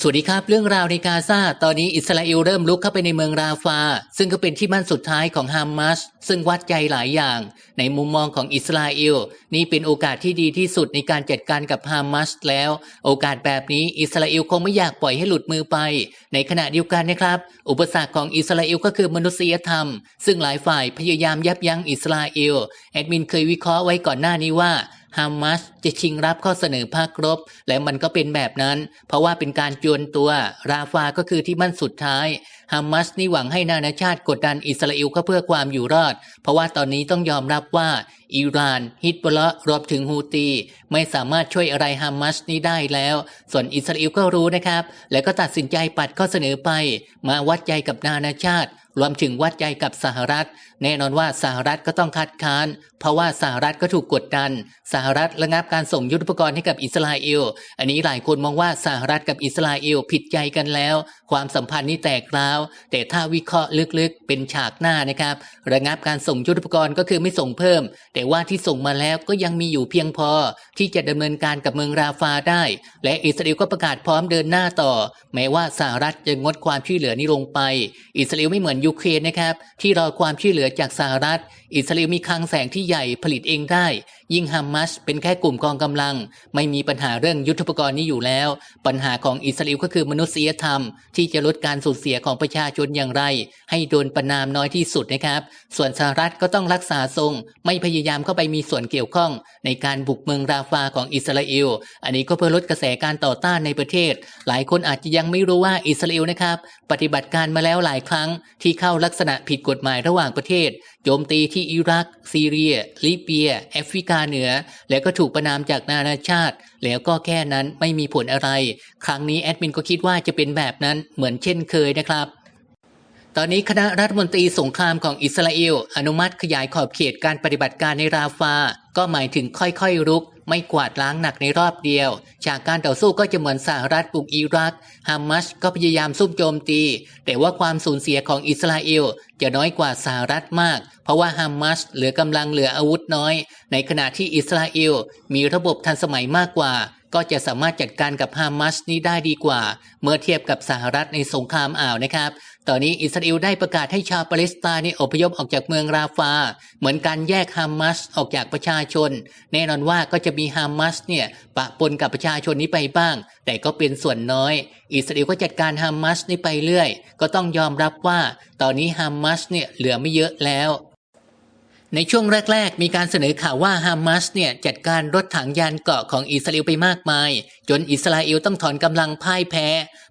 สวัสดีครับเรื่องราวในกาซาตอนนี้อิสราเอลเริ่มลุกเข้าไปในเมืองราฟา ซึ่งก็เป็นที่มั่นสุดท้ายของฮามาสซึ่งวัดใจหลายอย่าง ในมุมมองของอิสราเอล นี่เป็นโอกาสที่ดีที่สุดในการจัดการกับฮามาสแล้ว โอกาสแบบนี้อิสราเอลคงไม่อยากปล่อยให้หลุดมือไป ในขณะเดียวกันนะครับ อุปสรรคของอิสราเอลก็คือมนุษยธรรม ซึ่งหลายฝ่ายพยายามยับยั้งอิสราเอลแอดมินเคยวิเคราะห์ไว้ก่อนหน้านี้ว่า ฮามาสจะชิงรับข้อเสนอภาครบ และมันก็เป็นแบบนั้น เพราะว่าเป็นการจวนตัว ราฟาก็คือที่มั่นสุดท้าย ฮามาสนี่หวังให้นานาชาติกดดันอิสราเอลก็เพื่อความอยู่รอด เพราะว่าตอนนี้ต้องยอมรับว่าอิหร่าน ฮิตบลละรวมถึงฮูตี ไม่สามารถช่วยอะไรฮามาสนี้ได้แล้ว ส่วนอิสราเอลก็รู้นะครับ และก็ตัดสินใจปัดข้อเสนอไป มาวัดใจกับนานาชาติ รวมถึงวัดใจกับสหรัฐ แน่นอนว่าสหรัฐก็ต้องคัดค้าน เพราะว่าสหรัฐก็ถูกกดดัน สหรัฐระงับการส่งยุทธปกรณ์ให้กับอิสราเอล อันนี้หลายคนมองว่าสหรัฐกับอิสราเอลผิดใจกันแล้ว ความสัมพันธ์นี่แตกร้าว แต่ถ้าวิเคราะห์ลึกๆ เป็นฉากหน้านะครับ ระงับการส่งยุทธปกรณ์ก็คือไม่ส่งเพิ่ม แต่ว่าที่ส่งมาแล้วก็ยังมีอยู่เพียงพอ ที่จะดำเนินการกับเมืองราฟาได้ และอิสราเอลก็ประกาศพร้อมเดินหน้าต่อ แม้ว่าสหรัฐจะงดความช่วยเหลือนี้ลงไป อิสราเอลไม่เหมือนยูเครนนะครับ ที่รอความช่วยเหลือจากสหรัฐ อิสราเอลมีคลังแสงที่ใหญ่ผลิตเองได้ ยิ่งฮัมมัสเป็นแค่กลุ่มกองกำลัง ไม่มีปัญหาเรื่องยุทธปกรณ์นี้อยู่แล้ว ปัญหาของอิสราเอลก็คือมนุษยธรรมที่จะลดการสูญเสียของประชาชนอย่างไร ให้โดนประนามน้อยที่สุดนะครับ ส่วนสหรัฐก็ต้องรักษาทรง ไม่พยายามเข้าไปมีส่วนเกี่ยวข้อง ในการบุกเมืองราฟาของอิสราเอล อันนี้ก็เพื่อลดกระแสการต่อต้านในประเทศ หลายคนอาจจะยังไม่รู้ว่าอิสราเอลนะครับ ปฏิบัติการมาแล้วหลายครั้ง ที่เข้าลักษณะผิดกฎหมายระหว่างประเทศโจมตีที่อิรัก ซีเรีย ลิเบียแอฟริกาเหนือ แล้วก็ถูกประนามจากนานาชาติแล้วก็แค่นั้นไม่มีผลอะไร ครั้งนี้แอดมินก็คิดว่าจะเป็นแบบนั้นเหมือนเช่นเคยนะครับ ตอนนี้คณะรัฐมนตรีสงครามของอิสราเอล อนุมัติขยายขอบเขตการปฏิบัติการในราฟา ก็หมายถึงค่อยๆรุก ไม่กวาดล้างหนักในรอบเดียวจากการต่อสู้ก็จะเหมือนสหรัฐบุกอิรักฮามาสก็พยายามซุ่มโจมตี แต่ว่าความสูญเสียของอิสราเอลจะน้อยกว่าสหรัฐมาก เพราะว่าฮามาสเหลือกำลังเหลืออาวุธน้อย ในขณะที่อิสราเอลมีระบบทันสมัยมากกว่าก็จะสามารถจัดการกับฮามาสนี้ได้ดีกว่า เมื่อเทียบกับสหรัฐในสงครามอ่าวนะครับ ตอนนี้อิสราเอลได้ประกาศให้ชาวปาเลสไตน์นี่อพยพออกจากเมืองราฟา เหมือนการแยกฮามาสออกจากประชาชน แน่นอนว่าก็จะมีฮามาสเนี่ยปะปนกับประชาชนนี้ไปบ้าง แต่ก็เป็นส่วนน้อย อิสราเอลก็จัดการฮามาสนี่ไปเรื่อย ก็ต้องยอมรับว่า ตอนนี้ฮามาสเนี่ยเหลือไม่เยอะแล้ว ในช่วงแรก ๆ มีการเสนอข่าวว่าฮามาสเนี่ยจัดการรถถังยานเกราะของอิสราเอลไปมากมาย จนอิสราเอลต้องถอนกำลังพ่ายแพ้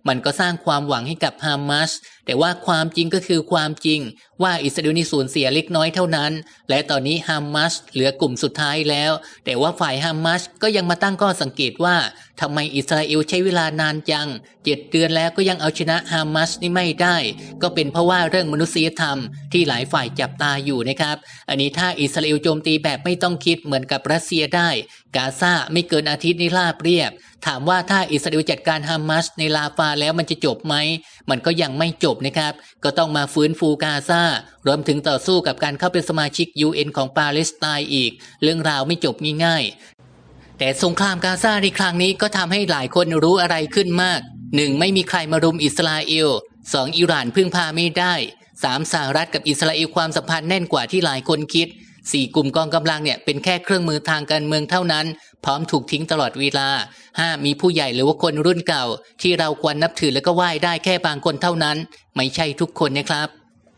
มันก็สร้างความหวังให้กับฮามาสแต่ว่าความจริงก็คือความจริง ว่าอิสราเอลนี่สูญเสียเล็กน้อยเท่านั้น และตอนนี้ฮามาสเหลือกลุ่มสุดท้ายแล้ว แต่ว่าฝ่ายฮามาสก็ยังมาตั้งข้อสังเกตว่าทำไมอิสราเอลใช้เวลานานจังเจ็ดเดือนแล้วก็ยังเอาชนะฮามาสนี่ไม่ได้ ก็เป็นเพราะว่าเรื่องมนุษยธรรมที่หลายฝ่ายจับตาอยู่นะครับ อันนี้ถ้าอิสราเอลโจมตีแบบไม่ต้องคิดเหมือนกับรัสเซียได้ กาซาไม่เกินอาทิตย์นี้ราบเรียบ ถามว่าถ้าอิสราเอลจัดการฮามาสในลาฟาแล้วมันจะจบไหม มันก็ยังไม่จบนะครับ ก็ต้องมาฟื้นฟูกาซารวมถึงต่อสู้กับการเข้าเป็นสมาชิก UN ของปาเลสไตน์อีก เรื่องราวไม่จบง่ายๆ แต่สงครามกาซาในครั้งนี้ก็ทำให้หลายคนรู้อะไรขึ้นมาก 1. ไม่มีใครมารุมอิสราเอล 2. อิหร่านพึ่งพาไม่ได้ 3. สหรัฐกับอิสราเอลความสัมพันธ์แน่นกว่าที่หลายคนคิด 4. กลุ่มกองกำลังเนี่ยเป็นแค่เครื่องมือทางการเมืองเท่านั้น พร้อมถูกทิ้งตลอดเวลา 5. มีผู้ใหญ่หรือว่าคนรุ่นเก่า ที่เราควรนับถือและก็ไหว้ได้แค่บางคนเท่านั้น ไม่ใช่ทุกคนนะครับ